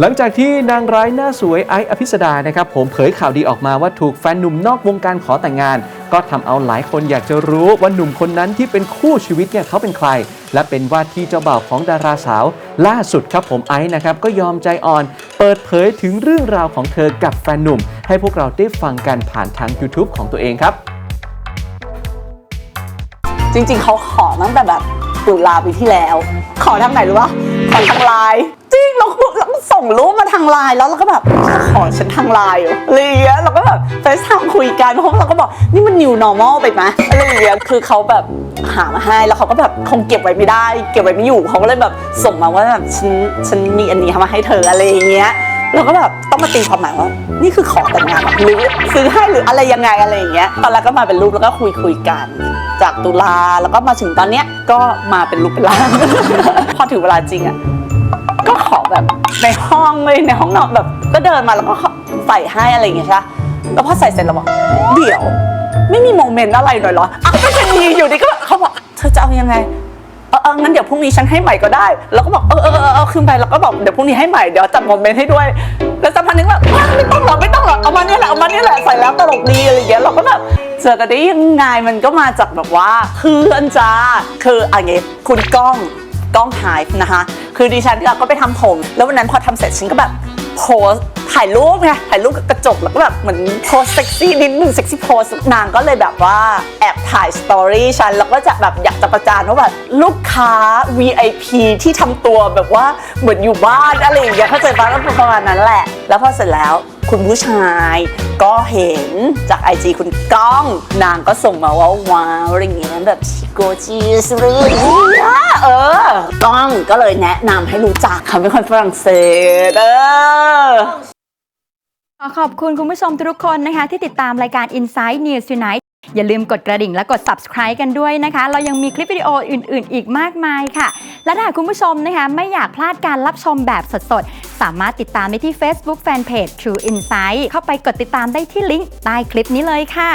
หลังจากที่นางร้ายหน้าสวยไอซ์อภิสดานะครับผมเผยข่าวดีออกมาว่าถูกแฟนหนุ่มนอกวงการขอแต่งงาน ก็ทำเอาหลายคนอยากจะรู้ว่าหนุ่มคนนั้นที่เป็นคู่ชีวิตเนี่ยเขาเป็นใคร และเป็นว่าที่เจ้าบ่าวของดาราสาว ล่าสุดครับผมไอซ์นะครับก็ยอมใจอ่อน เปิดเผยถึงเรื่องราวของเธอกับแฟนหนุ่ม ให้พวกเราได้ฟังกันผ่านทาง YouTube ของตัวเองครับ จริงๆ เขาขอตั้งแต่แบบตุลาปีที่แล้ว ขอทางไหนรู้ปะ ขอทางไลน์จริงเราเราส่งรูปมาทางไลน์แล้วเราก็แบบขอฉันทางไลน์หรออะไรอย่างเงี้ยเราก็แบบเฟซไทม์คุยกันเพราะเราก็บอกนี่มัน new normal ไปไหมอะไรอย่างเงี้ยคือเขาแบบหามาให้แล้วเขาก็แบบคงเก็บไว้ไม่ได้ เก็บไว้ไม่อยู่เขาก็เลยแบบส่งมาว่าแบบฉันฉันมีอันนี้มาให้เธออะไรอย่างเงี้ย เราก็แบบต้องมาตีความหมายว่านี่คือขอแต่งงานหรือซื้อให้หรืออะไรยังไงอะไรอย่างเงี้ยตอนแรกก็มาเป็นรูปแล้วก็คุยคุยกัน จากตุลาแล้วก็มาถึงตอนเนี้ยก็มาเป็นรูปเป็นร่าง พอถึงเวลาจริงอะก็ขอแบบในห้องเลยในห้องนอนแบบ ก็เดินมาแล้วก็ใส่ให้อะไรอย่างเงี้ยใช่แล้วพอใส่เสร็จแล้วบอกเดี๋ยว ไม่มีโมเมนต์อะไรหน่อยเหรออ้าวก็จะมีอยู่ดีก็แบบเขาบอกเธอจะเอายังไง ออเอองั้นเดี๋ยวพรุ่งนี้ฉันให้ใหม่ก็ได้ แล้วก็บอกเออเออเออเอาคืนไปแล้วก็บอกเดี๋ยวพรุ่งนี้ให้ใหม่เดี๋ยวจัดโมเมนต์ให้ด้วย แล้วสักพักนึงแบบไม่ต้องหรอกไม่ต้องหรอกเอามาเนี่ยแหละเอามาเนี่ยแหละใส่แล้วตลกดีอะไรอย่างเงี้ยเราก็แบบเจอกันได้ยังไงมันก็มาจากแบบว่าเพื่อนจ้าคืออะไรเงี้ยคุณก้องก้องไฮฟ์นะคะ คือดิฉันก็ไปทำผม แล้ววันนั้นพอทำเสร็จฉันก็แบบ โพสถ่ายรูปไงถ่ายรูปกับกระจกแล้วก็แบบเหมือนโพสเซ็กซี่นิดนึงเซ็กซี่โพสนางก็เลยแบบว่าแอบถ่ายสตอรี่ฉันแล้วก็จะแบบอยากจะประจานว่าแบบลูกค้า VIP ที่ทำตัวแบบว่าเหมือนอยู่บ้านอะไรอย่างเงี้ยเข้าใจปะก็ประมาณนั้นแหละ แล้วพอเสร็จแล้วคุณผู้ชายก็เห็นจากไอจีคุณก้อง นางก็ส่งมาว่าว้าวอะไรเงี้ยแบบชิโกจิสเลย เออก้องก็เลยแนะนำให้รู้จักเขาเป็นคนฝรั่งเศสเออ ขอขอบคุณคุณผู้ชมทุกคนนะคะ ที่ติดตามรายการ Inside News Tonight อย่าลืมกดกระดิ่งและกด subscribe กันด้วยนะคะ เรายังมีคลิปวิดีโออื่น ๆ อีกมากมายค่ะ และถ้าหากคุณผู้ชมนะคะ ไม่อยากพลาดการรับชมแบบสด ๆ สามารถติดตามได้ที่ Facebook Fanpage True Insight เข้าไปกดติดตามได้ที่ลิงก์ใต้คลิปนี้เลยค่ะ